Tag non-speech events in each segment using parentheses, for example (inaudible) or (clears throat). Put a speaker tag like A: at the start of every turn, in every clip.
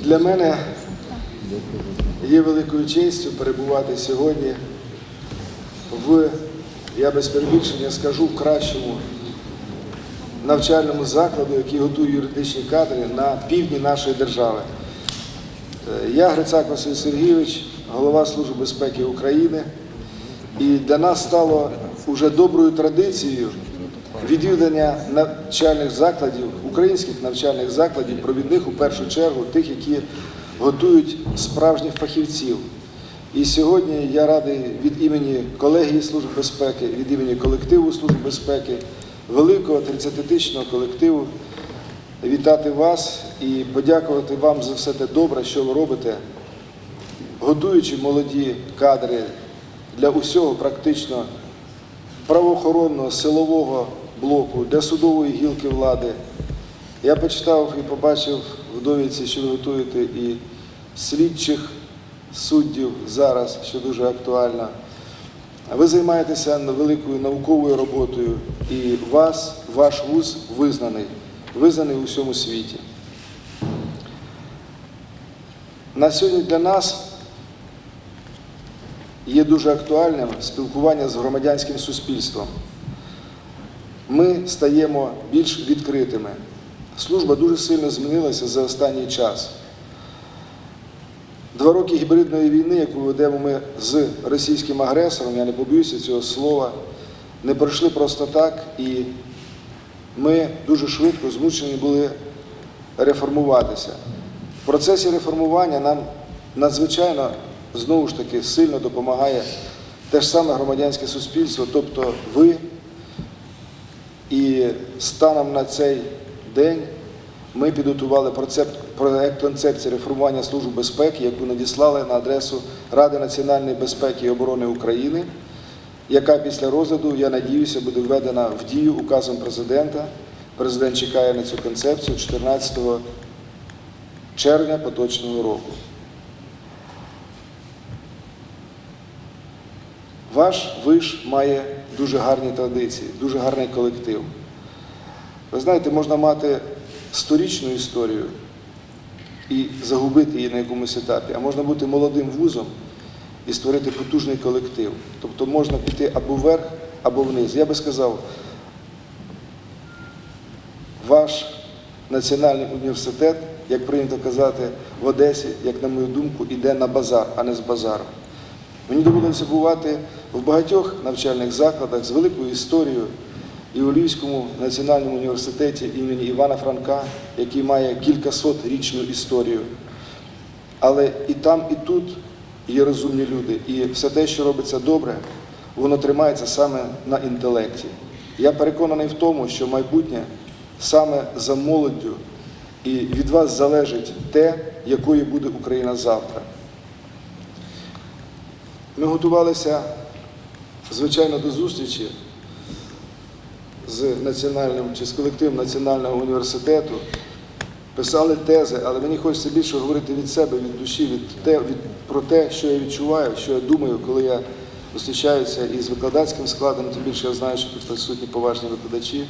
A: Для мене є великою честю перебувати сьогодні в, я без перебільшення скажу, кращому навчальному закладу, який готує юридичні кадри на півдні нашої держави. Е, Я Грицак Василь Сергійович, голова Служби безпеки України. І для нас стало уже доброю традицією відвідання навчальних закладів, українських навчальних закладів, провідних у першу чергу, тих, які готують справжніх фахівців. І сьогодні я радий від імені колегії Служби безпеки, від імені колективу Служби безпеки, великого 30-тисячного колективу вітати вас і подякувати вам за все те добре, що ви робите, готуючи молоді кадри для усього практично правоохоронного силового блоку, для судової гілки влади. Я почитав і побачив в довідці, що ви готуєте і слідчих суддів зараз, що дуже актуально. Ви займаєтеся великою науковою роботою, і вас, ваш вуз визнаний, визнаний у всьому світі. На сьогодні для нас є дуже актуальним спілкування з громадянським суспільством. Ми стаємо більш відкритими. Служба дуже сильно змінилася за останній час. Два роки гібридної війни, яку ведемо ми з російським агресором, я не побоюся цього слова, не пройшли просто так, і ми дуже швидко змушені були реформуватися. В процесі реформування нам надзвичайно знову ж таки сильно допомагає те ж саме громадянське суспільство, тобто ви. І станом на цей день ми підготували проект концепції реформування Служби безпеки, яку надіслали на адресу Ради національної безпеки і оборони України, яка після розгляду, я надіюся, буде введена в дію указом президента. Президент чекає на цю концепцію 14 червня поточного року. Ваш виш має дуже гарні традиції, дуже гарний колектив. Ви знаєте, можна мати сторічну історію і загубити її на якомусь етапі, а можна бути молодим вузом і створити потужний колектив. Тобто можна піти або вверх, або вниз. Я би сказав, ваш національний університет, як прийнято казати в Одесі, як на мою думку, іде на базар, а не з базару. Мені доводилося бувати в багатьох навчальних закладах з великою історією і у Львівському національному університеті імені Івана Франка, який має кількасотрічну історію. Але і там, і тут є розумні люди. І все те, що робиться добре, воно тримається саме на інтелекті. Я переконаний в тому, що майбутнє саме за молоддю, і від вас залежить те, якою буде Україна завтра. Ми готувалися, звичайно, до зустрічі з національним чи з колективом Національного університету, писали тези, але мені хочеться більше говорити від себе, від душі, від те, від, про те, що я відчуваю, що я думаю, коли я зустрічаюся із викладацьким складом, тим більше я знаю, що тут присутні поважні викладачі,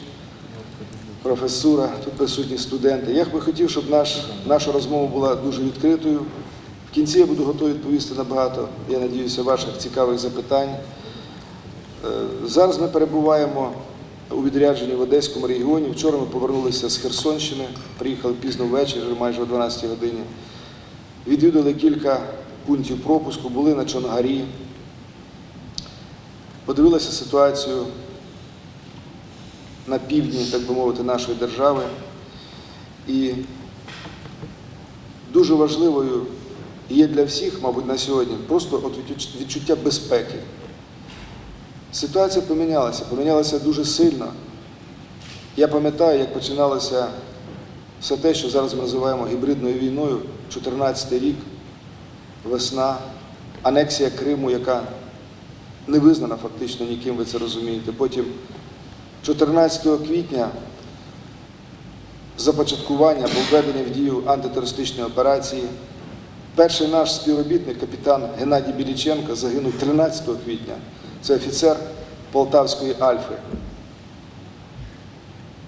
A: професура, тут присутні студенти. Я би хотів, щоб наш, наша розмова була дуже відкритою. В кінці я буду готовий відповісти на багато, я надіюся, ваших цікавих запитань. Е, Зараз ми перебуваємо у відрядженні в Одеському регіоні. Вчора ми повернулися з Херсонщини, приїхали пізно ввечері, майже о 12 годині. Відвідали кілька пунктів пропуску, були на Чонгарі, подивилися ситуацію на півдні, так би мовити, нашої держави. І дуже важливою є для всіх, мабуть, на сьогодні просто відчуття безпеки. Ситуація помінялася, помінялася дуже сильно. Я пам'ятаю, як починалося все те, що зараз ми називаємо гібридною війною, 14 й рік, весна, анексія Криму, яка не визнана фактично ніким, ви це розумієте. Потім 14 квітня започаткування або введення в дію антитерористичної операції. Перший наш співробітник, капітан Геннадій Біліченко, загинув 13 квітня. Це офіцер Полтавської Альфи.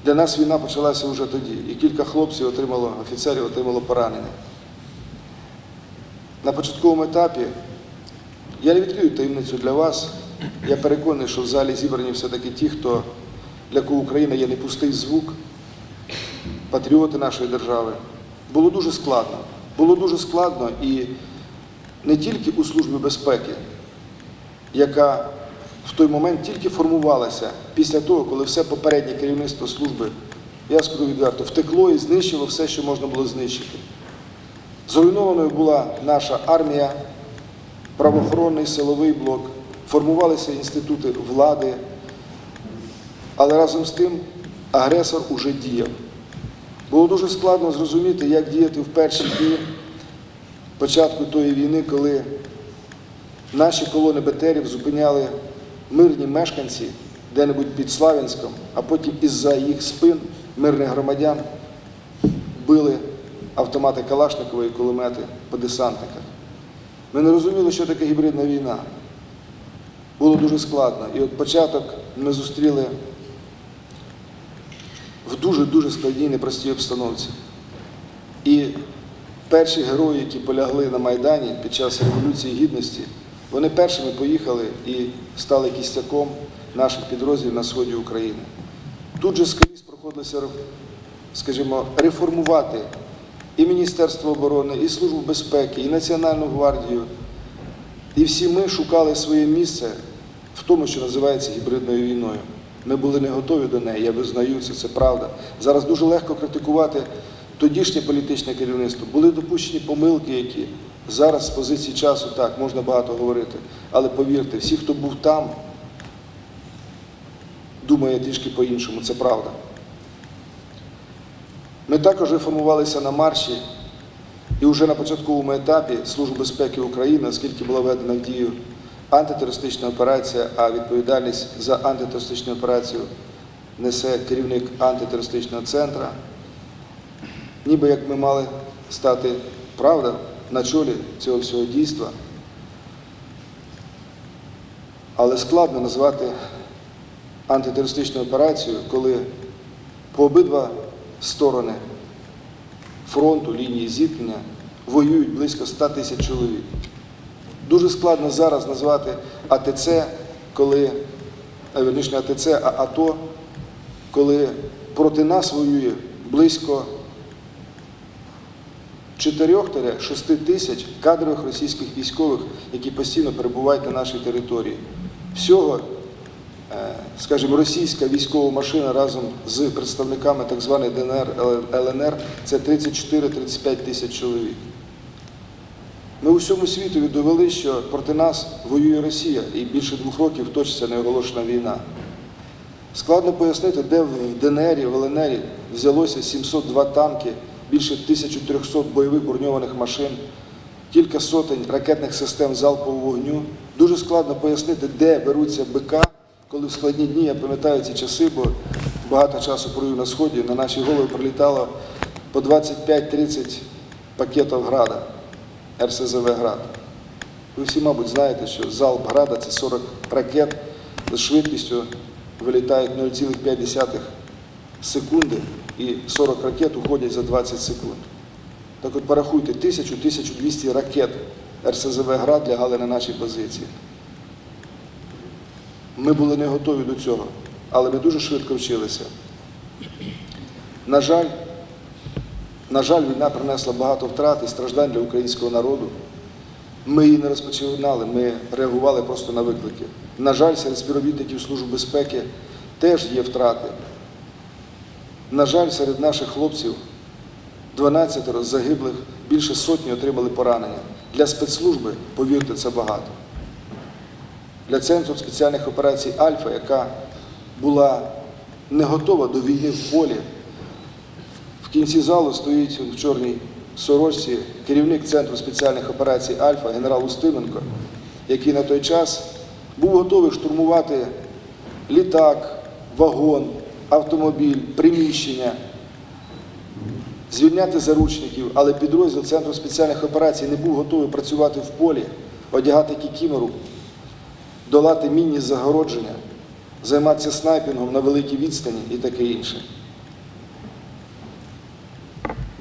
A: Для нас війна почалася вже тоді, і кілька хлопців отримало, офіцерів отримало поранення. На початковому етапі я не відкрию таємницю для вас. Я переконаний, що в залі зібрані все-таки ті, хто для кого Україна є не пустий звук, патріоти нашої держави. Було дуже складно. Було дуже складно і не тільки у Службі безпеки, яка в той момент тільки формувалася після того, коли все попереднє керівництво служби, я скажу відверто, втекло і знищило все, що можна було знищити. Зруйнованою була наша армія, правоохоронний силовий блок, формувалися інститути влади, але разом з тим агресор уже діяв. Було дуже складно зрозуміти, як діяти в перші дні початку тої війни, коли наші колони БТРів зупиняли мирні мешканці де-небудь під Славянськом, а потім із-за їх спин мирних громадян били автомати Калашникова і кулемети по десантниках. Ми не розуміли, що таке гібридна війна. Було дуже складно. І от початок ми зустріли в дуже-дуже складній непростій обстановці. І перші герої, які полягли на Майдані під час Революції Гідності, вони першими поїхали і стали кістяком наших підрозділів на сході України. Тут же скрізь проходилося, скажімо, реформувати і Міністерство оборони, і Службу безпеки, і Національну гвардію. І всі ми шукали своє місце в тому, що називається гібридною війною. Ми були не готові до неї, я визнаю це, це правда. Зараз дуже легко критикувати тодішнє політичне керівництво. Були допущені помилки, які зараз з позиції часу так можна багато говорити. Але повірте, всі, хто був там, думає трішки по-іншому, це правда. Ми також реформувалися на марші, і вже на початковому етапі Служби безпеки України, оскільки була введена в дію антитерористична операція, а відповідальність за антитерористичну операцію несе керівник антитерористичного центру, ніби як ми мали стати, правда, на чолі цього всього дійства. Але складно назвати антитерористичну операцію, коли по обидва сторони фронту, лінії зіткнення воюють близько 100 тисяч чоловік. Дуже складно зараз назвати АТЦ, коли, а, верніше АТЦ, а АТО, коли проти нас воює близько 4-6 тисяч кадрових російських військових, які постійно перебувають на нашій території. Всього, е, скажімо, російська військова машина разом з представниками так званої ДНР, ЛНР це 34-35 тисяч чоловік. Ми усьому світу довели, що проти нас воює Росія, і більше двох років точиться неоголошена війна. Складно пояснити, де в ДНР, в ЛНР взялося 702 танки, більше 1300 бойових броньованих машин, кілька сотень ракетних систем залпового вогню. Дуже складно пояснити, де беруться БК, коли в складні дні, я пам'ятаю ці часи, бо багато часу провів на сході, на наші голови прилітало по 25-30 пакетів града. РСЗВ «Град». Ви всі, мабуть, знаєте, що залп «Града» – це 40 ракет з швидкістю вилітають 0,5 секунди і 40 ракет уходять за 20 секунд. Так от порахуйте, 1000-1200 ракет РСЗВ «Град» лягали на наші позиції. Ми були не готові до цього, але ми дуже швидко вчилися. На жаль, на жаль, війна принесла багато втрат і страждань для українського народу. Ми її не розпочинали, ми реагували просто на виклики. На жаль, серед співробітників Служби безпеки теж є втрати. На жаль, серед наших хлопців 12 загиблих, більше сотні отримали поранення. Для спецслужби, повірте, це багато. Для Центру спеціальних операцій Альфа, яка була не готова до війни в полі, в кінці залу стоїть в чорній сорочці керівник Центру спеціальних операцій Альфа, генерал Устименко, який на той час був готовий штурмувати літак, вагон, автомобіль, приміщення, звільняти заручників, але підрозділ Центру спеціальних операцій не був готовий працювати в полі, одягати кікімеру, долати мінні загородження, займатися снайпінгом на великій відстані і таке інше.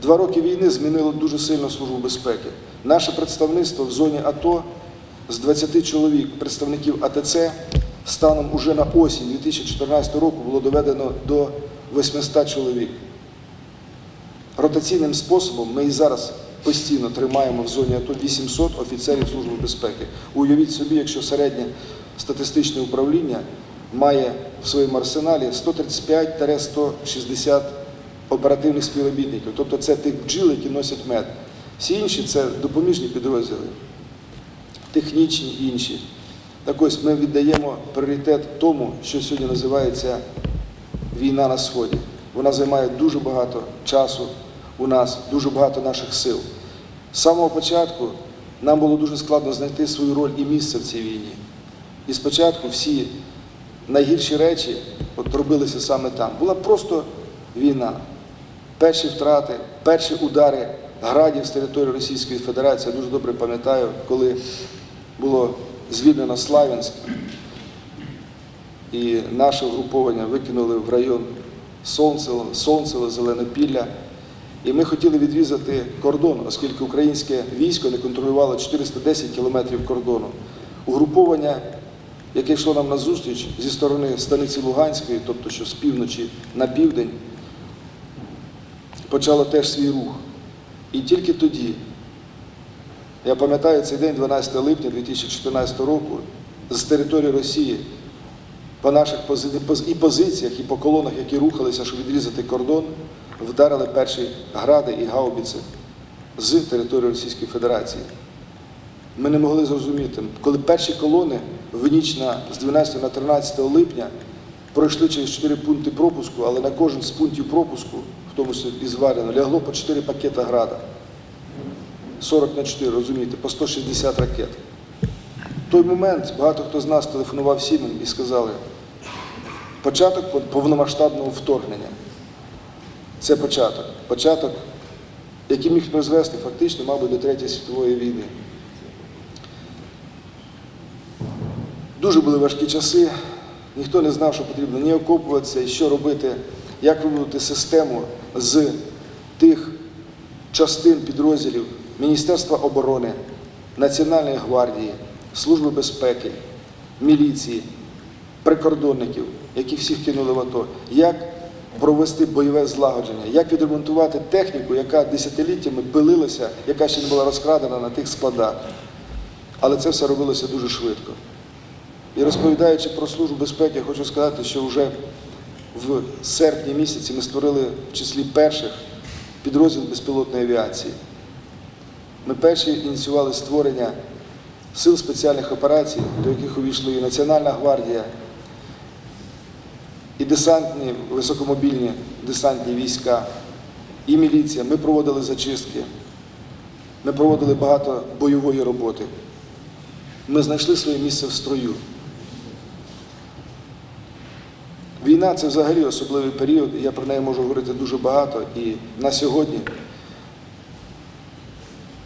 A: Два роки війни змінило дуже сильно Службу безпеки. Наше представництво в зоні АТО з 20 чоловік, представників АТЦ, станом уже на осінь 2014 року було доведено до 800 чоловік. Ротаційним способом ми і зараз постійно тримаємо в зоні АТО 800 офіцерів Служби безпеки. Уявіть собі, якщо середнє статистичне управління має в своєму арсеналі 135-160 оперативних співробітників. Тобто це тих бджіл, які носять мед. Всі інші це допоміжні підрозділи, технічні інші. Так ось ми віддаємо пріоритет тому, що сьогодні називається війна на Сході. Вона займає дуже багато часу у нас, дуже багато наших сил. З самого початку нам було дуже складно знайти свою роль і місце в цій війні. І спочатку всі найгірші речі от робилися саме там. Була просто війна. Перші втрати, перші удари градів з території Російської Федерації. Я дуже добре пам'ятаю, коли було звільнено Славянськ, і наше угруповання викинули в район Сонцево, Сонцево, Зеленопілля. І ми хотіли відрізати кордон, оскільки українське військо не контролювало 410 кілометрів кордону. Угруповання, яке йшло нам на зустріч зі сторони станиці Луганської, тобто що з півночі на південь, почало теж свій рух. І тільки тоді, я пам'ятаю цей день, 12 липня 2014 року, з території Росії по наших і позиціях, і по колонах, які рухалися, щоб відрізати кордон, вдарили перші гради і гаубіці з території Російської Федерації. Ми не могли зрозуміти, коли перші колони в ніч на, з 12 на 13 липня пройшли через 4 пункти пропуску, але на кожен з пунктів пропуску, в тому числі і зварено, лягло по 4 пакета града. 40 на 4, розумієте, по 160 ракет. В той момент багато хто з нас телефонував всім і сказали, початок повномасштабного вторгнення. Це початок. Початок, який міг призвести фактично, мабуть, до Третьої світової війни. Дуже були важкі часи, ніхто не знав, що потрібно ні окопуватися, і що робити, як вибудувати систему з тих частин підрозділів Міністерства оборони, Національної гвардії, Служби безпеки, міліції, прикордонників, які всіх кинули в АТО, як провести бойове злагодження, як відремонтувати техніку, яка десятиліттями пилилася, яка ще не була розкрадена на тих складах. Але це все робилося дуже швидко. І розповідаючи про службу безпеки, хочу сказати, що вже в серпні місяці ми створили в числі перших підрозділ безпілотної авіації. Ми перші ініціювали створення сил спеціальних операцій, до яких увійшли і Національна гвардія, і десантні, високомобільні десантні війська, і міліція. Ми проводили зачистки, ми проводили багато бойової роботи. Ми знайшли своє місце в строю. Війна це взагалі особливий період, і я про неї можу говорити дуже багато. І на сьогодні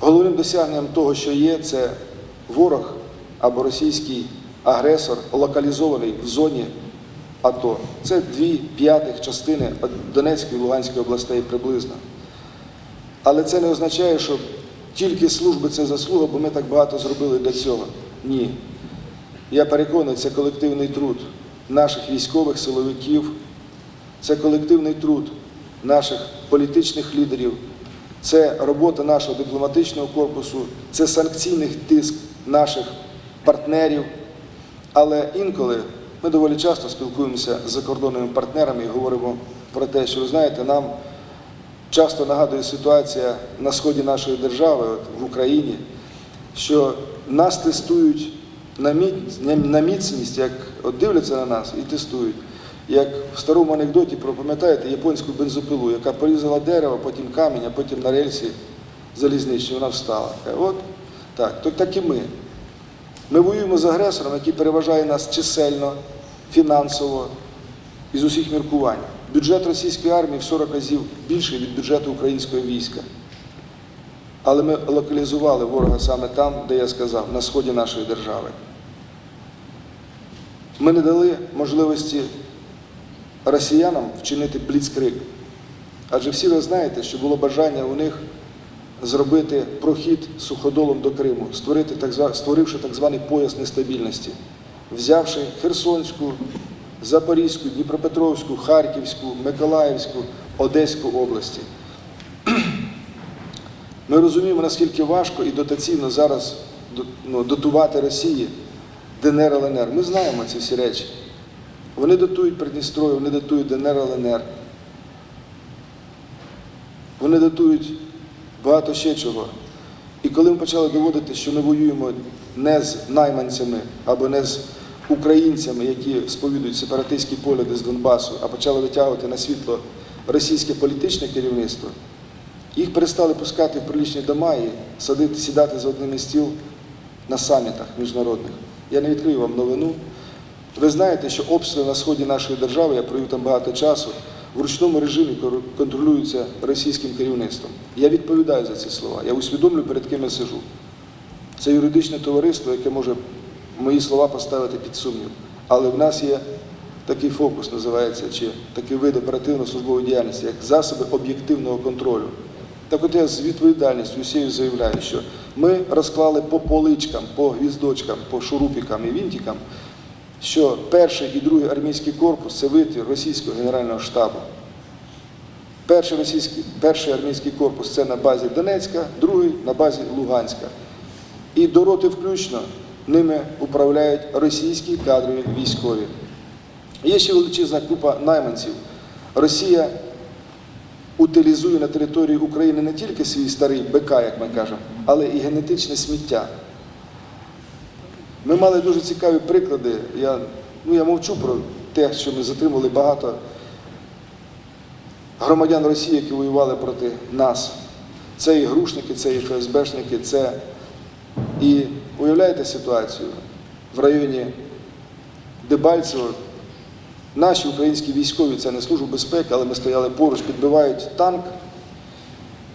A: головним досягненням того, що є, це ворог або російський агресор локалізований в зоні АТО. Це дві п'ятих частини Донецької і Луганської областей приблизно. Але це не означає, що тільки служби це заслуга, бо ми так багато зробили для цього. Ні. Я переконаний, це колективний труд наших військових силовиків, це колективний труд наших політичних лідерів, це робота нашого дипломатичного корпусу, це санкційний тиск наших партнерів. Але інколи ми доволі часто спілкуємося з закордонними партнерами і говоримо про те, що ви знаєте, нам часто нагадує ситуація на сході нашої держави, от в Україні, що нас тестують на міцність, як от дивляться на нас і тестують. Як в старому анекдоті про пам'ятаєте японську бензопилу, яка порізала дерево, потім камінь, а потім на рельсі залізничні вона встала. От так, то так і ми. Ми воюємо з агресором, який переважає нас чисельно, фінансово і з усіх міркувань. Бюджет російської армії в 40 разів більший від бюджету українського війська. Але ми локалізували ворога саме там, де я сказав, на сході нашої держави. Ми не дали можливості росіянам вчинити бліцкриг. Адже всі ви знаєте, що було бажання у них зробити прохід суходолом до Криму, створити так створивши так званий пояс нестабільності, взявши Херсонську, Запорізьку, Дніпропетровську, Харківську, Миколаївську, Одеську області. (clears throat) Ми розуміємо, наскільки важко і дотаційно зараз ну, дотувати Росії ДНР ЛНР. Ми знаємо ці всі речі. Вони дотують Придністров'я, вони дотують ДНР ЛНР. Вони датують багато ще чого. І коли ми почали доводити, що ми воюємо не з найманцями або не з українцями, які сповідують сепаратистські погляди з Донбасу, а почали витягувати на світло російське політичне керівництво, їх перестали пускати в прилічні дома і садити, сідати за одним стіл на самітах міжнародних. Я не відкрию вам новину. Ви знаєте, що обстріли на сході нашої держави, я провів там багато часу, в ручному режимі контролюються російським керівництвом. Я відповідаю за ці слова. Я усвідомлюю, перед ким я сижу. Це юридичне товариство, яке може мої слова поставити під сумнів. Але в нас є такий фокус, називається, чи такий вид оперативно-службової діяльності, як засоби об'єктивного контролю. Так от я з відповідальністю усією заявляю, що ми розклали по поличкам, по гвіздочкам, по шурупікам і вінтикам, що перший і другий армійський корпус це витвір російського генерального штабу. Перший, російський, перший армійський корпус це на базі Донецька, другий на базі Луганська. І до роти включно ними управляють російські кадрові військові. Є ще величезна купа найманців. Росія утилізує на території України не тільки свій старий БК, як ми кажемо, але і генетичне сміття. Ми мали дуже цікаві приклади. Я, ну, я мовчу про те, що ми затримали багато громадян Росії, які воювали проти нас. Це і грушники, це і ФСБшники, це і уявляєте ситуацію в районі Дебальцево. Наші українські військові, це не служба безпеки, але ми стояли поруч, підбивають танк,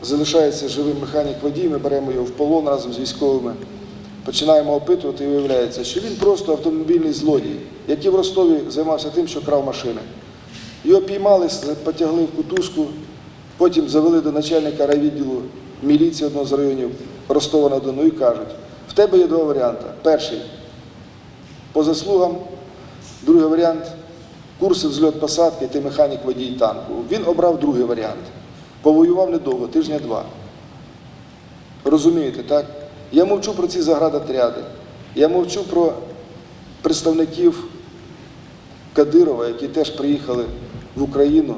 A: залишається живий механік водій, ми беремо його в полон разом з військовими, починаємо опитувати і виявляється, що він просто автомобільний злодій, який в Ростові займався тим, що крав машини. Його піймали, потягли в кутузку, потім завели до начальника райвідділу міліції одного з районів Ростова на Дону і кажуть, в тебе є два варіанти. Перший по заслугам, другий варіант курси взльот посадки, ти механік водій танку. Він обрав другий варіант. Повоював недовго, тижня-два. Розумієте, так? Я мовчу про ці заградотряди. Я мовчу про представників Кадирова, які теж приїхали в Україну,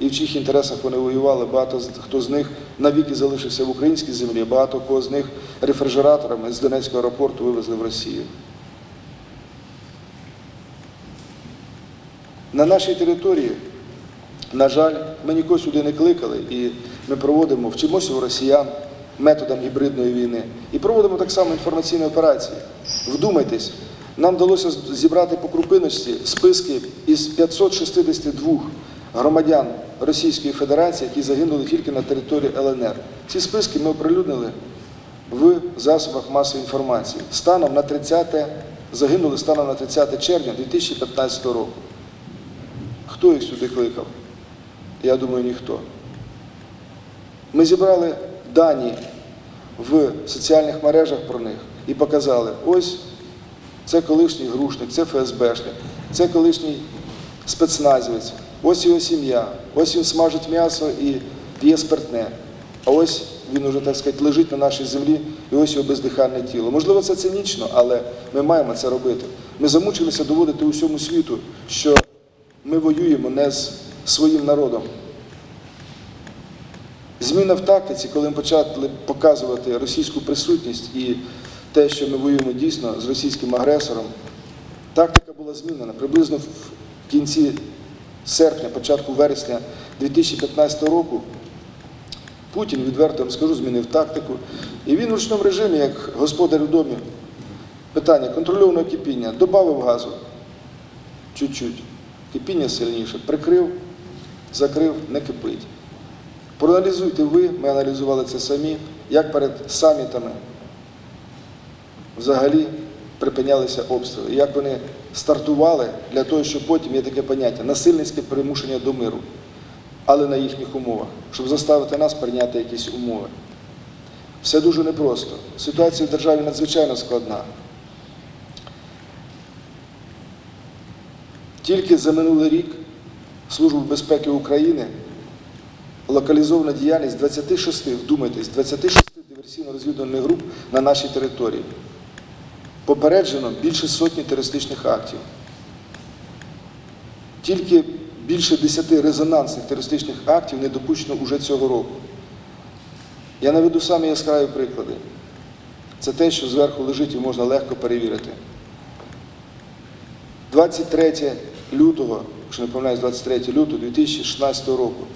A: і в чиїх інтересах вони воювали. Багато хто з них навіки залишився в українській землі, багато кого з них рефрижераторами з Донецького аеропорту вивезли в Росію. На нашій території, на жаль, ми нікого сюди не кликали, і ми проводимо, вчимося у росіян методам гібридної війни. І проводимо так само інформаційні операції. Вдумайтесь, нам вдалося зібрати по крупиночці списки із 562 громадян Російської Федерації, які загинули тільки на території ЛНР. Ці списки ми оприлюднили в засобах масової інформації. Станом на 30 загинули станом на 30 червня 2015 року. Хто їх сюди кликав? Я думаю, ніхто. Ми зібрали дані в соціальних мережах про них і показали, ось це колишній грушник, це ФСБшник, це колишній спецназівець, ось його сім'я, ось він смажить м'ясо і п'є спиртне. А ось він уже, так сказати, лежить на нашій землі, і ось його бездихальне тіло. Можливо, це цинічно, але ми маємо це робити. Ми замучилися доводити усьому світу, що ми воюємо не з своїм народом. Зміна в тактиці, коли ми почали показувати російську присутність і те, що ми воюємо дійсно з російським агресором, тактика була змінена. Приблизно в кінці серпня, початку вересня 2015 року Путін, відверто вам скажу, змінив тактику. І він в ручному режимі, як господар в домі, питання контрольованого кипіння, додав газу чуть-чуть, кипіння сильніше, прикрив, закрив, не кипить. Проаналізуйте ви, ми аналізували це самі, як перед самітами взагалі припинялися обстріли, як вони стартували для того, щоб потім є таке поняття насильницьке примушення до миру. але на їхніх умовах, щоб заставити нас прийняти якісь умови. Все дуже непросто. Ситуація в державі надзвичайно складна. Тільки за минулий рік Службу безпеки України локалізована діяльність 26, вдумайтесь, 26 диверсійно-розвідувальних груп на нашій території. Попереджено більше сотні терористичних актів. Тільки більше 10 резонансних терористичних актів не допущено уже цього року. Я наведу самі яскраві приклади. Це те, що зверху лежить і можна легко перевірити. 23 лютого, якщо не помиляюсь, 23 лютого 2016 року,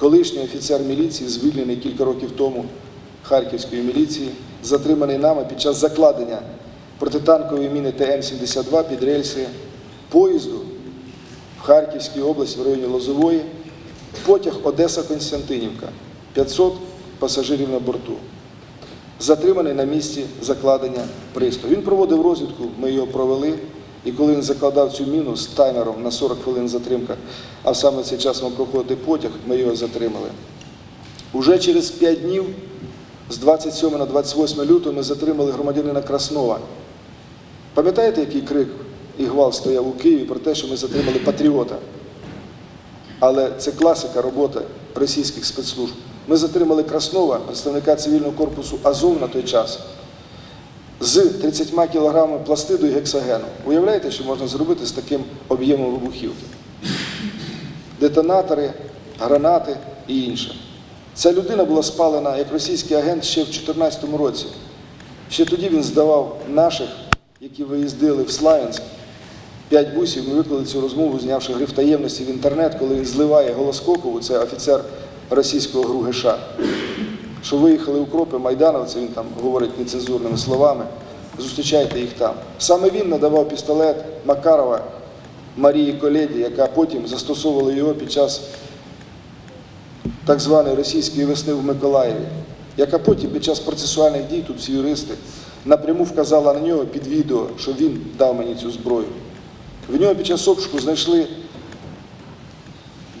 A: колишній офіцер міліції, звільнений кілька років тому Харківської міліції, затриманий нами під час закладення протитанкової міни ТМ-72 під рельси поїзду в Харківській області в районі Лозової, потяг Одеса-Константинівка, 500 пасажирів на борту. Затриманий на місці закладення пристрою. Він проводив розвідку, ми його провели. І коли він закладав цю міну з таймером на 40 хвилин затримка, а саме цей час мав проходити потяг, ми його затримали. Уже через 5 днів, з 27 на 28 лютого, ми затримали громадянина Краснова. Пам'ятаєте, який крик і гвал стояв у Києві про те, що ми затримали патріота? Але це класика роботи російських спецслужб. Ми затримали Краснова, представника цивільного корпусу Азов на той час, з 30 кілограмами пластиду і гексогену. Уявляєте, що можна зробити з таким об'ємом вибухівки? Детонатори, гранати і інше. Ця людина була спалена як російський агент ще в 2014 році. Ще тоді він здавав наших, які виїздили в Славянськ, п'ять бусів. Ми виклали цю розмову, знявши гриф таємності в інтернет, коли він зливає Голоскопову, це офіцер російського ГРУ що виїхали укропи, майдановці, він там говорить нецензурними словами, зустрічайте їх там. Саме він надавав пістолет Макарова Марії Коледі, яка потім застосовувала його під час так званої російської весни в Миколаєві, яка потім під час процесуальних дій, тут всі юристи, напряму вказала на нього під відео, що він дав мені цю зброю. В нього під час обшуку знайшли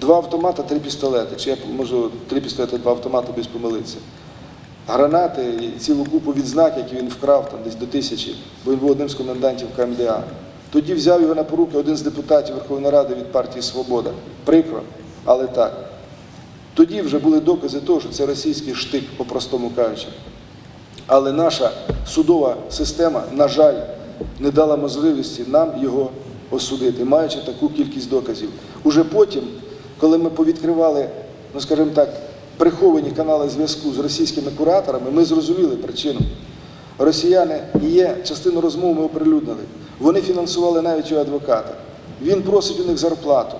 A: два автомата, три пістолети. Чи я можу три пістолети, два автомати без помилитися. Гранати і цілу купу відзнак, які він вкрав там десь до тисячі, бо він був одним з комендантів КМДА. Тоді взяв його на поруки один з депутатів Верховної Ради від партії Свобода. Прикро, але так. Тоді вже були докази того, що це російський штик, по-простому кажучи. Але наша судова система, на жаль, не дала можливості нам його осудити, маючи таку кількість доказів. Уже потім, коли ми повідкривали, ну скажімо так, приховані канали зв'язку з російськими кураторами, ми зрозуміли причину. Росіяни і є, частину розмов ми оприлюднили. Вони фінансували навіть його адвоката. Він просить у них зарплату.